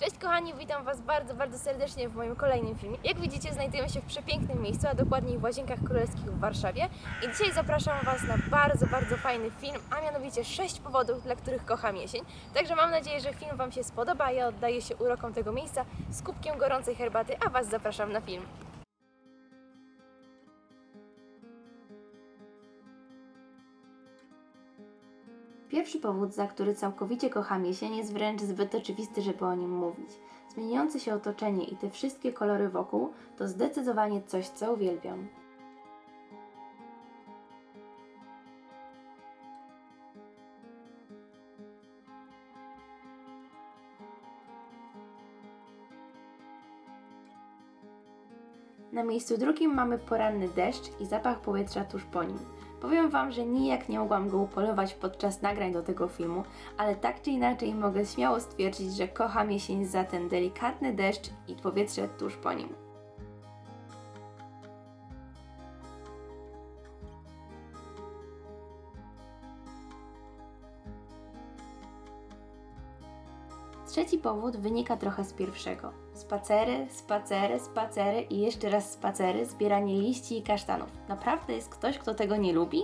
Cześć kochani, witam Was bardzo, bardzo serdecznie w moim kolejnym filmie. Jak widzicie, znajdujemy się w przepięknym miejscu, a dokładniej w Łazienkach Królewskich w Warszawie. I dzisiaj zapraszam Was na bardzo, bardzo fajny film, a mianowicie 6 powodów, dla których kocham jesień. Także mam nadzieję, że film Wam się spodoba, ja oddaję się urokom tego miejsca z kubkiem gorącej herbaty, a Was zapraszam na film. Pierwszy powód, za który całkowicie kocham jesień, jest wręcz zbyt oczywisty, żeby o nim mówić. Zmieniające się otoczenie i te wszystkie kolory wokół to zdecydowanie coś, co uwielbiam. Na miejscu drugim mamy poranny deszcz i zapach powietrza tuż po nim. Powiem Wam, że nijak nie mogłam go upolować podczas nagrań do tego filmu, ale tak czy inaczej mogę śmiało stwierdzić, że kocham jesień za ten delikatny deszcz i powietrze tuż po nim. Trzeci powód wynika trochę z pierwszego. Spacery, spacery, spacery i jeszcze raz spacery, zbieranie liści i kasztanów. Naprawdę jest ktoś, kto tego nie lubi?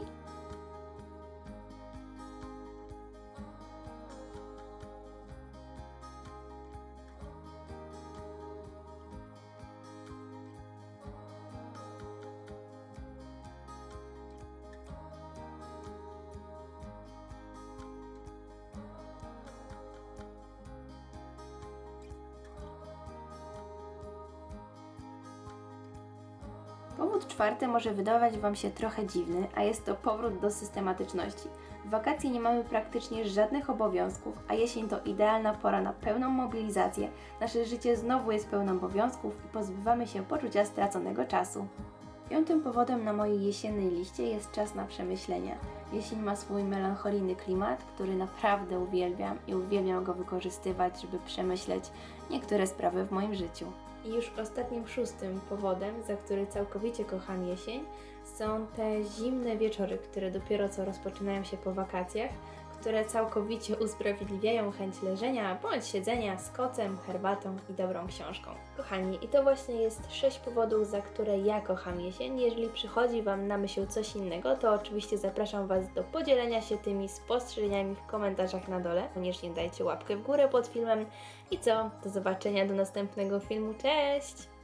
Powód czwarty może wydawać Wam się trochę dziwny, a jest to powrót do systematyczności. W wakacje nie mamy praktycznie żadnych obowiązków, a jesień to idealna pora na pełną mobilizację. Nasze życie znowu jest pełne obowiązków i pozbywamy się poczucia straconego czasu. Piątym powodem na mojej jesiennej liście jest czas na przemyślenia. Jesień ma swój melancholijny klimat, który naprawdę uwielbiam i uwielbiam go wykorzystywać, żeby przemyśleć niektóre sprawy w moim życiu. I już ostatnim szóstym powodem, za który całkowicie kocham jesień, są te zimne wieczory, które dopiero co rozpoczynają się po wakacjach, które całkowicie usprawiedliwiają chęć leżenia bądź siedzenia z kocem, herbatą i dobrą książką. Kochani, i to właśnie jest sześć powodów, za które ja kocham jesień. Jeżeli przychodzi Wam na myśl coś innego, to oczywiście zapraszam Was do podzielenia się tymi spostrzeżeniami w komentarzach na dole. Koniecznie dajcie łapkę w górę pod filmem. I co? Do zobaczenia do następnego filmu. Cześć!